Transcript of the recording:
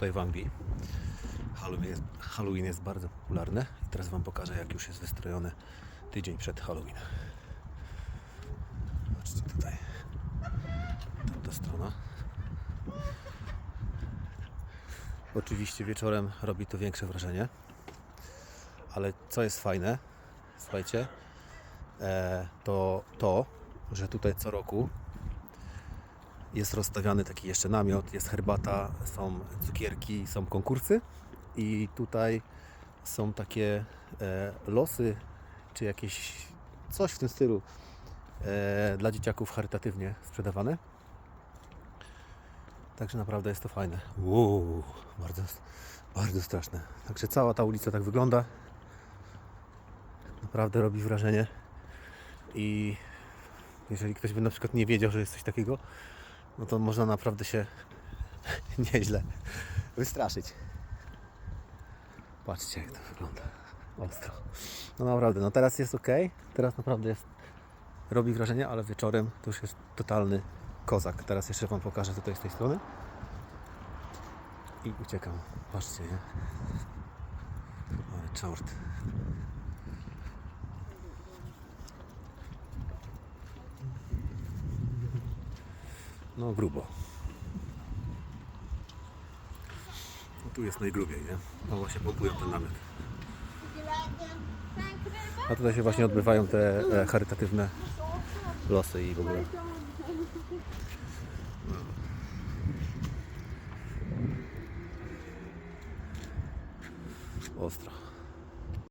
tutaj w Anglii. Halloween jest, Halloween jest bardzo popularny. I teraz Wam pokażę, jak już jest wystrojony tydzień przed Halloween. Zobaczcie tutaj. Tamta strona. Oczywiście wieczorem robi to większe wrażenie. Ale co jest fajne, słuchajcie, e, to to, że tutaj co roku jest rozstawiany taki jeszcze namiot, jest herbata, są cukierki, są konkursy i tutaj są takie e, losy, czy jakieś coś w tym stylu e, dla dzieciaków charytatywnie sprzedawane. Także naprawdę jest to fajne. Wow, bardzo, bardzo straszne. Także cała ta ulica tak wygląda. Naprawdę robi wrażenie. I jeżeli ktoś by na przykład nie wiedział, że jest coś takiego, no to można naprawdę się nieźle wystraszyć. Patrzcie jak to wygląda. Ostro. No naprawdę, no teraz jest ok. Teraz naprawdę jest, robi wrażenie, ale wieczorem to już jest totalny kozak. Teraz jeszcze Wam pokażę tutaj z tej strony. I uciekam. Patrzcie, nie? Ale czort. No grubo. No tu jest najgrubiej, nie? No właśnie pompują ten namiot. A tutaj się właśnie odbywają te e, charytatywne losy i w ogóle. Ostro.